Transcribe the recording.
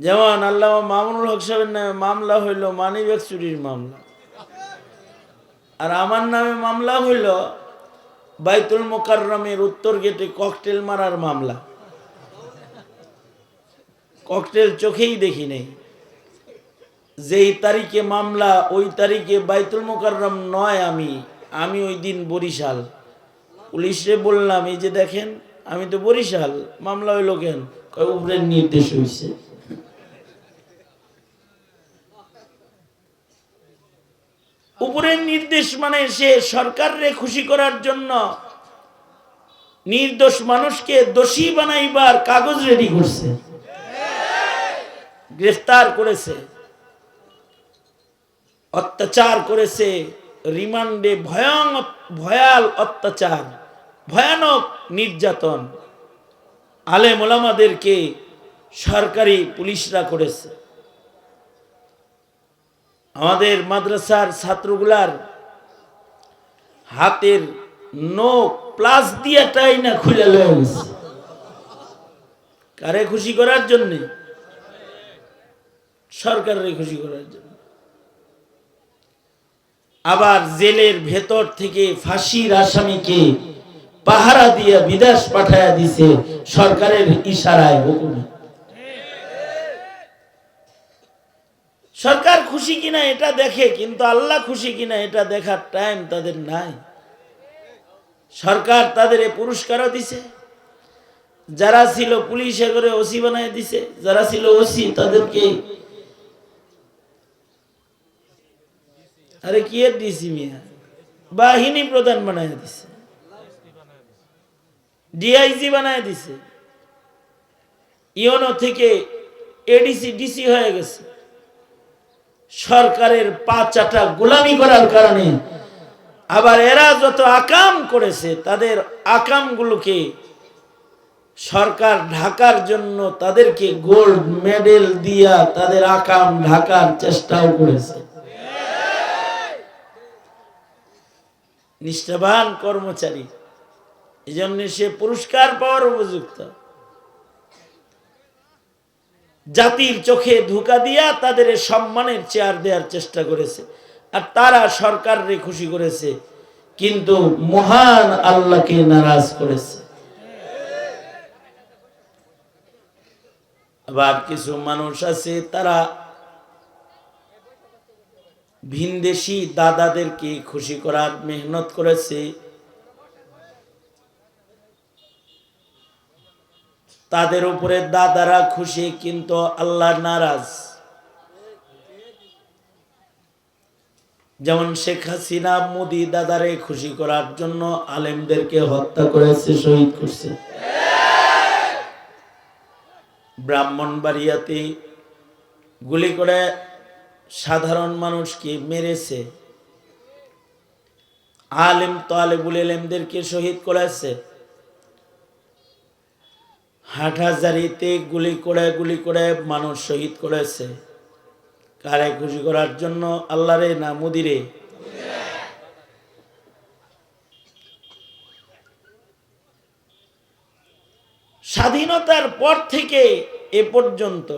যেমন আল্লাহ মামুনুল হক সাহেবের নামে মামলা হইল মানিব্যাগ চুরির মামলা। আর আমার নামে মামলা হইল বাইতুল মোকাররমের উত্তর গেটে ককটেল মারার মামলা। ককটেল চোখেই দেখি নেই। যেই তারিখে মামলা, ওই তারিখে বাইতুল মোকাররম নয় আমি আমি ওই দিন বরিশাল। পুলিশে বললাম, এই যে দেখেন, আমি তো বরিশাল, মামলা হইল কেন? উপরের নির্দেশ হয়েছে উপরের নির্দেশ মানে সে সরকাররে খুশি করার জন্য নির্দোষ মানুষকে দোষী বানাইবার কাগজ রেডি করছে। গ্রেফতার করেছে। অত্যাচার করেছে। রিমান্ডে ভয়ং ভয়াল অত্যাচার। ভয়ানক নির্যাতন। আলেম ওলামাদেরকে সরকারি পুলিশরা করেছে। আমাদের মাদ্রাসার ছাত্রগুলার হাতের নখ প্লাস দিয়াটাই না খুলে কারে খুশি করার জন্য? সরকারের খুশি করার জন্য। আবার জেলের ভেতর থেকে ফাঁসির আসামিকে পাহারা দিয়ে বিদেশ পাঠায়া দিছে সরকারের ইশারায় হুকুমে। সরকার খুশি কিনা এটা দেখে, কিন্তু আল্লাহ খুশি কিনা এটা দেখার টাইম তাদের নাই। সরকার তাদের এ পুরস্কারও দিছে। যারা ছিল পুলিশে করে ওসি বানায় দিছে, যারা ছিল ওসি তাদেরকে আরে কি এর ডিসি মিয়া? বাহিনী প্রধান বানায় দিছে। ডিআইজি বানায় দিছে। ইওনো থেকে এডিসি, ডিসি হয়ে গেছে। সরকারের পা চাটা গোলামি করার কারণে আবার এরা যত আকাম করেছে, তাদের আকামগুলোকে সরকার ঢাকার জন্য তাদেরকে গোল্ড মেডেল দিয়া তাদের আকাম ঢাকার চেষ্টাও করেছে। নিষ্ঠাবান কর্মচারী এই জন্য সে পুরস্কার পাওয়ার উপযুক্ত। জাতির চোখে ধোকা দিয়া তাদের সম্মানের চেয়ার দেওয়ার চেষ্টা করেছে। আর তারা সরকাররে খুশি করেছে, কিন্তু মহান আল্লাহকে নারাজ করেছে। আবার কিছু মানুষ আছে, তারা ভিনদেশি দাদাদেরকে খুশি করার মেহনত করেছে। তাদের উপরে দাদারা খুশি, কিন্তু আল্লাহ নারাজ। যেমন শেখ হাসিনা, মোদি দাদারে খুশি করার জন্য আলেমদেরকে হত্যা করেছে, শহীদ করছে। ব্রাহ্মণবাড়িয়াতে গুলি করে সাধারণ মানুষকে মেরেছে। আলেম, তালেবুল এলেমদেরকে শহীদ করেছে। হাটহাজারিতে গুলি করে গুলি করে মানুষ শহীদ করেছে। কারে খুশি করার জন্য আল্লাহ রে না মুদিরে? স্বাধীনতার পর থেকে এ পর্যন্ত